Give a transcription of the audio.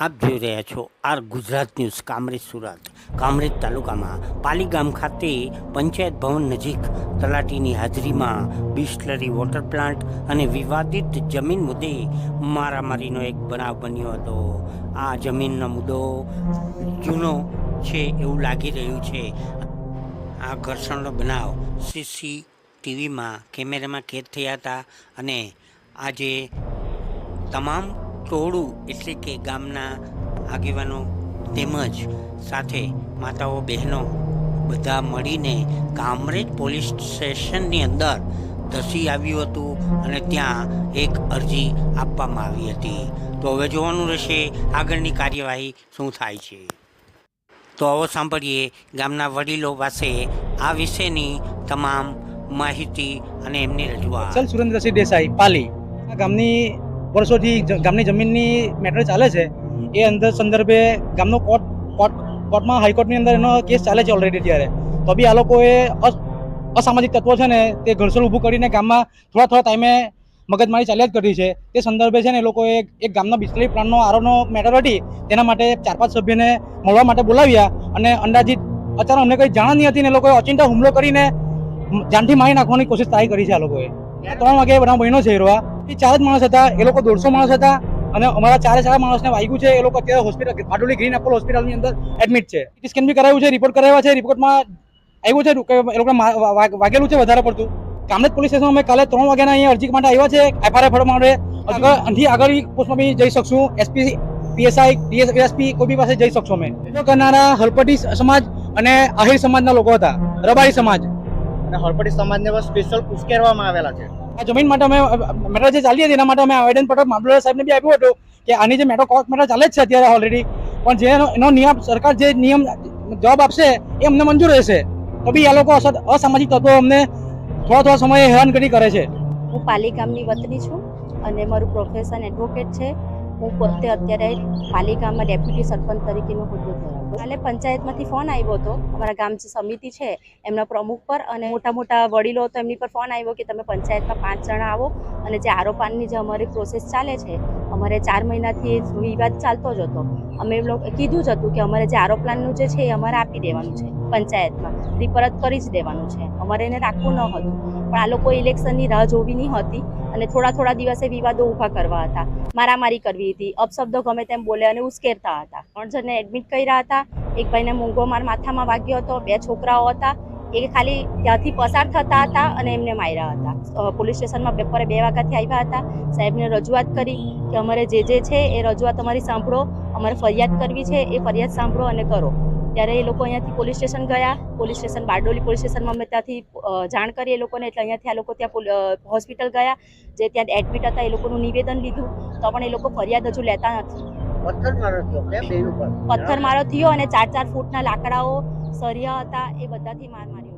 આપ જોઈ રહ્યા છો આર ગુજરાત ન્યૂઝ, કામરેજ સુરત. કામરેજ તાલુકામાં પાલી ગામ ખાતે પંચાયત ભવન નજીક તલાટીની હાજરીમાં બિસ્લરી વોટર પ્લાન્ટ અને વિવાદિત જમીન મુદ્દે મારામારીનો એક બનાવ બન્યો હતો. આ જમીનનો મુદ્દો જૂનો છે એવું લાગી રહ્યું છે. આ ઘર્ષણનો બનાવ સીસી ટીવીમાં કેમેરામાં કેદ થયા હતા અને આજે તમામ ટોળું એટલે કે ગામના આગેવાનો તેમજ સાથે માતાઓ, બહેનો બધા મળીને કામરેજ પોલીસ સ્ટેશનની અંદર ધસી આવ્યું હતું અને ત્યાં એક અરજી આપવામાં આવી હતી. તો હવે જોવાનું રહેશે આગળની કાર્યવાહી શું થાય છે. તો આવો સાંભળીએ ગામના વડીલો પાસે આ વિશેની તમામ માહિતી અને એમની રજૂઆત. સુરેન્દ્રસિંહ દેસાઈ, પાલી. ગામની વર્ષોથી ગામની જમીનની મેટર ચાલે છે. એ અંદર સંદર્ભે ગામનો કોર્ટ કોર્ટ કોર્ટમાં હાઈકોર્ટની અંદર એનો કેસ ચાલે છે ઓલરેડી ત્યારે તો બી આ લોકોએ અસ- અસામાજિક તત્વો છે ને તે ઘર્ષણ ઊભું કરીને ગામમાં થોડા થોડા ટાઈમે મગજમારી ચાલ્યા જ કરી છે. તે સંદર્ભે છે ને એ લોકોએ એક ગામના બિસ્તરી પ્લાન્ટનો આરોનો મેટર હતી તેના માટે ચાર પાંચ સભ્યને મળવા માટે બોલાવ્યા અને અંદાજિત અત્યારે અમને કંઈ જાણ નહીં હતી ને એ લોકોએ અચિંતા હુમલો કરીને જાનથી મારી નાખવાની કોશિશ થાય કરી છે આ લોકોએ. ત્રણ વાગે બધા બહેનો છે એરવા એ ચાર જ માણસ હતા, એ લોકો દોઢસો માણસ હતા અને અમારા ચારે ચાર માણસને વાગ્યું છે, એ લોકો અત્યારે હોસ્પિટલ ભાડોલી ગ્રીન એપલ હોસ્પિટલની અંદર એડમિટ છે. સીટી સ્કેન બી કરાવ્યું છે રિપોર્ટ કરાવ્યા છે રિપોર્ટમાં આવ્યું છે, કે એ લોકોને વાગેલું છે વધારે પડતું. કામરેજ પોલીસ સ્ટેશન અમે કાલે ત્રણ વાગ્યાના અહીંયા અરજી માટે આવ્યા છે એફઆરઆઈ ફરવા માટે. આગળ અહીંથી આગળ પોસ્ટમાં બી જઈ શકશું. એસપી પીએસઆઈ ડીએસપી કોઈ બી પાસે જઈ શકશો અમે. કરનારા હલપટી સમાજ અને આહિર સમાજના લોકો હતા. રબારી સમાજ. અને હળપટી સમાજને સ્પેશિયલ ઉશ્કેરવામાં આવેલા છે. આ જમીન માટે અમે, મેટર જે ચાલી હતી એના માટે અમે આવેદન પત્ર મામલતદાર સાહેબને બી આપ્યું હતું કે આની જે મેટર કોર્ટ મેટર ચાલે જ છે અત્યારે ઓલરેડી પણ જે એનો- નિયમ, સરકાર જે નિયમ જવાબ આપશે એ અમને મંજૂર રહેશે. તો બી આ લોકો અસામાજિક તત્વો અમને થોડા થોડા સમયે હેરાનગતિ કરે છે. હું પાલી ગામની વતની છું અને મારું પ્રોફેશન એડવોકેટ છે. હું પોતે અત્યારે પાલિકામાં ડેપ્યુટી સરપંચ તરીકેનો હોદ્દો ધરાવું કાલે પંચાયતમાંથી ફોન આવ્યો હતો. અમારા ગામ સમિતિ છે, એમના પ્રમુખ પર અને મોટા મોટા વડીલો હતો એમની પર ફોન આવ્યો કે તમે પંચાયતમાં પાંચ જણા આવો અને જે આરોપાનની જે અમારી પ્રોસેસ ચાલે છે અમારે ચાર મહિનાથી એ વિવાદ ચાલતો જ હતો. અમે લોકો, કીધું જ હતું કે અમારે જે આરોપ પ્લાનનું જે છે એ અમારે આપી દેવાનું છે, પંચાયતમાં. રી પરત કરી જ દેવાનું છે. અમારે એને રાખવું ન હતું. પણ આ લોકો ઇલેક્શનની રાહ જોવી નહીં હતી અને થોડા થોડા દિવસે વિવાદો ઊભા કરવા હતા. મારામારી કરવી હતી, અપશબ્દો ગમે તેમ બોલે અને ઉશ્કેરતા હતા. ત્રણ જણને એડમિટ કર્યા હતા. એક ભાઈને મૂંગો માર માથામાં વાગ્યો હતો, બે છોકરાઓ હતા. એ ખાલી ત્યાંથી પસાર થતા હતા અને એમને માર્યા હતા. પોલીસ સ્ટેશનમાં બપોરે બે વાગ્યાથી આવ્યા હતા. સાહેબને રજૂઆત કરી કે અમારે જે જે છે એ રજૂઆત અમારી સાંભળો. અમારે ફરિયાદ કરવી છે એ ફરિયાદ સાંભળો અને કરો. ત્યારે એ લોકો અહીંયાથી પોલીસ સ્ટેશન ગયા. પોલીસ સ્ટેશન બારડોલી પોલીસ સ્ટેશનમાં અમે ત્યાંથી જાણ કરી એ લોકોને એટલે અહીંયાથી આ લોકો ત્યાં હોસ્પિટલ ગયા. જે ત્યાં એડમિટ હતા એ લોકોનું નિવેદન લીધું. તો પણ એ લોકો ફરિયાદ હજુ લેતા નથી. પથ્થર મારો થયો અને ચાર ચાર ફૂટના લાકડાઓ સરિયા હતા એ બધાથી માર માર્યો.